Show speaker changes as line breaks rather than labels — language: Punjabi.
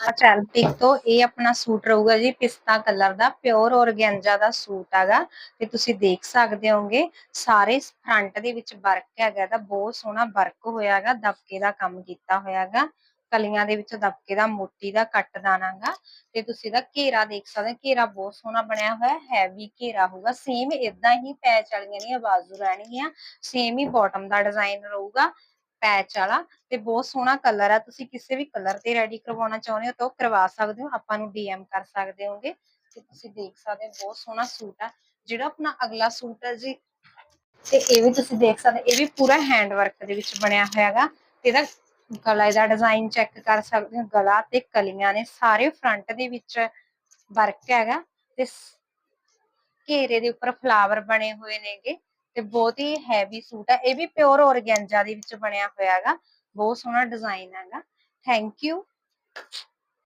ਚੈਲਪਿਕ ਤੋਂ ਇਹ ਆਪਣਾ ਸੂਟ ਰਹੂਗਾ ਜੀ ਪਿਸਤਾ ਕਲਰ ਦਾ ਪਿਓਰ ਔਰਗੈਂਜਾ ਦਾ ਸੂਟ ਹੈਗਾ ਤੇ ਤੁਸੀਂ ਦੇਖ ਸਕਦੇ ਹੋਗੇ ਸਾਰੇ ਫਰੰਟ ਦੇ ਵਿੱਚ ਵਰਕ ਹੈਗਾ ਦਾ ਬਹੁਤ ਸੋਹਣਾ ਵਰਕ ਹੋਇਆ ਹੈਗਾ, ਦਬਕੇ ਦਾ ਕੰਮ ਕੀਤਾ ਹੋਇਆ ਹੈਗਾ, ਕਲੀਆਂ ਦੇ ਵਿੱਚ ਦਬਕੇ ਦਾ, ਮੋਤੀ ਦਾ ਕੱਟ ਦਾਨਾਗਾ ਤੇ ਤੁਸੀਂ ਇਹਦਾ ਘੇਰਾ ਦੇਖ ਸਕਦੇ ਹੋ, ਘੇਰਾ ਬਹੁਤ ਸੋਹਣਾ ਬਣਿਆ ਹੋਇਆ ਹੈਵੀ ਘੇਰਾ ਹੋਊਗਾ ਸੇਮ ਇਦਾਂ ਹੀ ਪੈਚ ਵਾਲੀਆਂ ਦੀਆਂ ਬਾਜ਼ੂ ਰਹਿਣਗੀਆਂ ਸੇਮ ਹੀ ਬਾਟਮ ਦਾ ਡਿਜ਼ਾਈਨ ਰਹੂਗਾ ਪੈਚ ਵਾਲਾ ਤੇ ਬਹੁਤ ਸੋਹਣਾ ਕਲਰ ਆ। ਤੁਸੀਂ ਕਿਸੇ ਵੀ ਕਲਰ ਤੇ ਰੈਡੀ ਕਰਵਾਉਣਾ ਚਾਹੁੰਦੇ ਹੋ ਤਾਂ ਕਰਵਾ ਸਕਦੇ ਹੋ। ਆਪਾਂ ਨੂੰ ਡੀਐਮ ਕਰ ਸਕਦੇ ਹੋਗੇ ਤੇ ਤੁਸੀਂ ਦੇਖ ਸਕਦੇ ਹੋ ਬਹੁਤ ਸੋਹਣਾ ਸੂਟ ਆ। ਜਿਹੜਾ ਆਪਣਾ ਅਗਲਾ ਸੂਟ ਹੈ ਜੀ, ਤੇ ਇਹ ਵੀ ਤੁਸੀਂ ਦੇਖ ਸਕਦੇ ਇਹ ਵੀ ਪੂਰਾ ਹੈਂਡ ਵਰਕ ਦੇ ਵਿੱਚ ਬਣਿਆ ਹੋਇਆ ਤੇ ਇਹਦਾ ਗਲਾ ਦਾ ਡਿਜ਼ਾਈਨ ਚੈੱਕ ਕਰ ਸਕਦੇ ਹੋ। ਗਲਾ ਤੇ ਕਲੀਆਂ ਨੇ ਸਾਰੇ ਫਰੰਟ ਦੇ ਵਿੱਚ ਵਰਕ ਹੈਗਾ। ਤੇ ਘੇਰੇ ਦੇ ਉੱਪਰ ਫਲਾਵਰ ਬਣੇ ਹੋਏ ਨੇਗੇ। ਤੇ ਬਹੁਤ ਹੀ ਹੈਵੀ ਸੂਟ ਹੈ ਇਹ ਵੀ ਪਿਓਰ ਔਰਗੈਂਜਾ ਦੇ ਵਿੱਚ ਬਣਿਆ ਹੋਇਆ ਹੈਗਾ। ਬਹੁਤ ਸੋਹਣਾ ਡਿਜ਼ਾਈਨ ਹੈਗਾ। Thank you